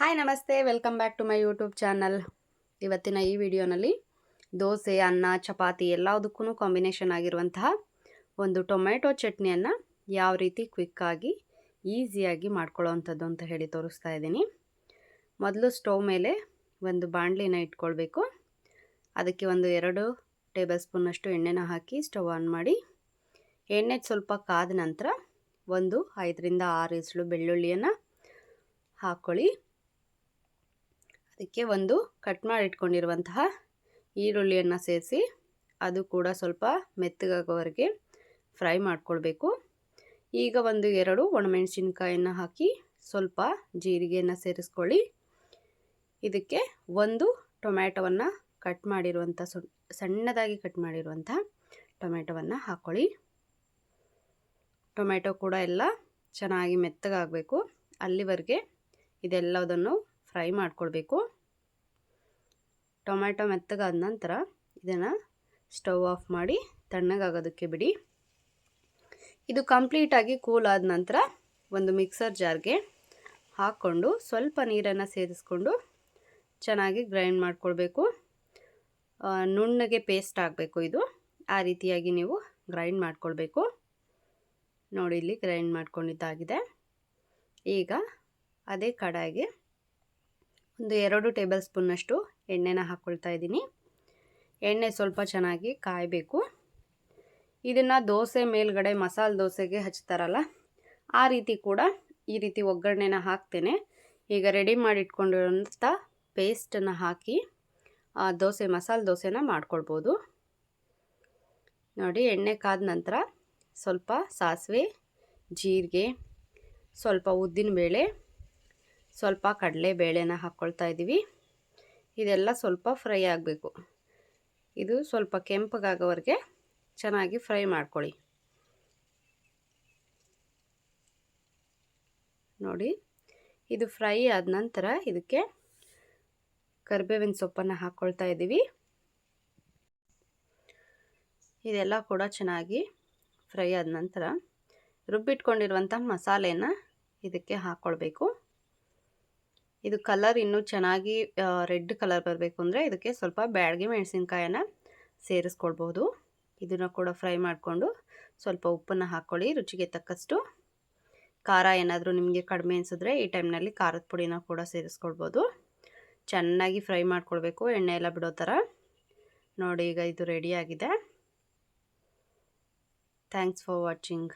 Hi ನಮಸ್ತೆ. Welcome back to my YouTube channel ಇವತ್ತಿನ ಈ ವಿಡಿಯೋನಲ್ಲಿ ದೋಸೆ, ಅನ್ನ, ಚಪಾತಿ ಎಲ್ಲದಕ್ಕೂ ಕಾಂಬಿನೇಷನ್ ಆಗಿರುವಂತಹ ಒಂದು ಟೊಮೆಟೊ ಚಟ್ನಿಯನ್ನು ಯಾವ ರೀತಿ ಕ್ವಿಕ್ಕಾಗಿ ಈಸಿಯಾಗಿ ಮಾಡ್ಕೊಳ್ಳೋವಂಥದ್ದು ಅಂತ ಹೇಳಿ ತೋರಿಸ್ತಾ ಇದ್ದೀನಿ. ಮೊದಲು ಸ್ಟವ್ ಮೇಲೆ ಒಂದು ಬಾಣಲಿನ ಇಟ್ಕೊಳ್ಬೇಕು. ಅದಕ್ಕೆ ಒಂದು ಎರಡು ಟೇಬಲ್ ಸ್ಪೂನಷ್ಟು ಎಣ್ಣೆನ ಹಾಕಿ ಸ್ಟವ್ ಆನ್ ಮಾಡಿ, ಎಣ್ಣೆ ಸ್ವಲ್ಪ ಕಾದ ನಂತರ ಒಂದು ಐದರಿಂದ ಆರು ಇಸಳು ಬೆಳ್ಳುಳ್ಳಿಯನ್ನು ಹಾಕ್ಕೊಳ್ಳಿ. ಅದಕ್ಕೆ ಒಂದು ಕಟ್ ಮಾಡಿ ಇಟ್ಕೊಂಡಿರುವಂತಹ ಈರುಳ್ಳಿಯನ್ನು ಸೇರಿಸಿ ಅದು ಕೂಡ ಸ್ವಲ್ಪ ಮೆತ್ತಗಾಗೋವರೆಗೆ ಫ್ರೈ ಮಾಡಿಕೊಳ್ಬೇಕು. ಈಗ ಒಂದು ಎರಡು ಒಣಮೆಣಸಿನ್ಕಾಯನ್ನು ಹಾಕಿ ಸ್ವಲ್ಪ ಜೀರಿಗೆಯನ್ನು ಸೇರಿಸ್ಕೊಳ್ಳಿ. ಇದಕ್ಕೆ ಒಂದು ಟೊಮ್ಯಾಟೊವನ್ನು ಕಟ್ ಮಾಡಿರುವಂಥ ಸಣ್ಣದಾಗಿ ಕಟ್ ಮಾಡಿರುವಂಥ ಟೊಮ್ಯಾಟೊವನ್ನು ಹಾಕ್ಕೊಳ್ಳಿ ಟೊಮ್ಯಾಟೊ ಕೂಡ ಎಲ್ಲ ಚೆನ್ನಾಗಿ ಮೆತ್ತಗಾಗಬೇಕು. ಅಲ್ಲಿವರೆಗೆ ಇದೆಲ್ಲದನ್ನು ಫ್ರೈ ಮಾಡ್ಕೊಳ್ಬೇಕು ಟೊಮ್ಯಾಟೊ ಮೆತ್ತಗಾದ ನಂತರ ಇದನ್ನು ಸ್ಟವ್ ಆಫ್ ಮಾಡಿ ತಣ್ಣಗಾಗೋದಕ್ಕೆ ಬಿಡಿ. ಇದು ಕಂಪ್ಲೀಟಾಗಿ ಕೂಲ್ ಆದ ನಂತರ ಒಂದು ಮಿಕ್ಸರ್ ಜಾರ್ಗೆ ಹಾಕ್ಕೊಂಡು ಸ್ವಲ್ಪ ನೀರನ್ನು ಸೇರಿಸ್ಕೊಂಡು ಚೆನ್ನಾಗಿ ಗ್ರೈಂಡ್ ಮಾಡಿಕೊಳ್ಬೇಕು. ನುಣ್ಣಗೆ ಪೇಸ್ಟ್ ಆಗಬೇಕು ಇದು. ಆ ರೀತಿಯಾಗಿ ನೀವು ಗ್ರೈಂಡ್ ಮಾಡ್ಕೊಳ್ಬೇಕು. ನೋಡಿ, ಇಲ್ಲಿ ಗ್ರೈಂಡ್ ಮಾಡ್ಕೊಂಡಿದ್ದಾಗಿದೆ. ಈಗ ಅದೇ ಕಡಾಯಿಗೆ ಒಂದು ಎರಡು ಟೇಬಲ್ ಸ್ಪೂನ್ನಷ್ಟು ಎಣ್ಣೆನ ಹಾಕ್ಕೊಳ್ತಾ ಇದ್ದೀನಿ. ಎಣ್ಣೆ ಸ್ವಲ್ಪ ಚೆನ್ನಾಗಿ ಕಾಯಬೇಕು. ಇದನ್ನು ದೋಸೆ ಮೇಲ್ಗಡೆ ಮಸಾಲೆ ದೋಸೆಗೆ ಹಚ್ತಾರಲ್ಲ, ಆ ರೀತಿ ಕೂಡ ಈ ರೀತಿ ಒಗ್ಗರಣೆನ ಹಾಕ್ತೇನೆ. ಈಗ ರೆಡಿ ಮಾಡಿ ಇಟ್ಕೊಂಡಿರೋಂಥ ಪೇಸ್ಟನ್ನು ಹಾಕಿ ದೋಸೆ, ಮಸಾಲೆ ದೋಸೆನ ಮಾಡ್ಕೊಳ್ಬೋದು. ನೋಡಿ, ಎಣ್ಣೆ ಕಾದ ನಂತರ ಸ್ವಲ್ಪ ಸಾಸಿವೆ, ಜೀರಿಗೆ, ಸ್ವಲ್ಪ ಉದ್ದಿನಬೇಳೆ ಸ್ವಲ್ಪ ಕಡಲೆಬೇಳೆನ ಹಾಕ್ಕೊಳ್ತಾ ಇದ್ದೀವಿ. ಇದೆಲ್ಲ ಸ್ವಲ್ಪ ಫ್ರೈ ಆಗಬೇಕು. ಇದು ಸ್ವಲ್ಪ ಕೆಂಪಗಾಗೋವರೆಗೆ ಚೆನ್ನಾಗಿ ಫ್ರೈ ಮಾಡ್ಕೊಳ್ಳಿ. ನೋಡಿ, ಇದು ಫ್ರೈ ಆದ ನಂತರ ಇದಕ್ಕೆ ಕರಿಬೇವಿನ ಸೊಪ್ಪನ್ನು ಹಾಕ್ಕೊಳ್ತಾ ಇದ್ದೀವಿ. ಇದೆಲ್ಲ ಕೂಡ ಚೆನ್ನಾಗಿ ಫ್ರೈ ಆದ ನಂತರ ರುಬ್ಬಿಟ್ಕೊಂಡಿರುವಂಥ ಮಸಾಲೆನ ಇದಕ್ಕೆ ಹಾಕ್ಕೊಳ್ಬೇಕು ಇದು ಕಲರ್ ಇನ್ನೂ ಚೆನ್ನಾಗಿ ರೆಡ್ ಕಲರ್ ಬರಬೇಕು ಅಂದರೆ ಇದಕ್ಕೆ ಸ್ವಲ್ಪ ಬ್ಯಾಡಗೆ ಮೆಣಸಿನ್ಕಾಯನ್ನ ಸೇರಿಸ್ಕೊಳ್ಬೋದು. ಇದನ್ನು ಕೂಡ ಫ್ರೈ ಮಾಡಿಕೊಂಡು ಸ್ವಲ್ಪ ಉಪ್ಪನ್ನು ಹಾಕ್ಕೊಳ್ಳಿ ರುಚಿಗೆ ತಕ್ಕಷ್ಟು. ಖಾರ ಏನಾದರೂ ನಿಮಗೆ ಕಡಿಮೆ ಅನಿಸಿದ್ರೆ ಈ ಟೈಮ್ನಲ್ಲಿ ಖಾರದ ಪುಡಿನ ಕೂಡ ಸೇರಿಸ್ಕೊಳ್ಬೋದು. ಚೆನ್ನಾಗಿ ಫ್ರೈ ಮಾಡ್ಕೊಳ್ಬೇಕು, ಎಣ್ಣೆ ಎಲ್ಲ ಬಿಡೋ ಥರ ನೋಡಿ ಈಗ ಇದು ರೆಡಿಯಾಗಿದೆ ಥ್ಯಾಂಕ್ಸ್ ಫಾರ್ ವಾಚಿಂಗ್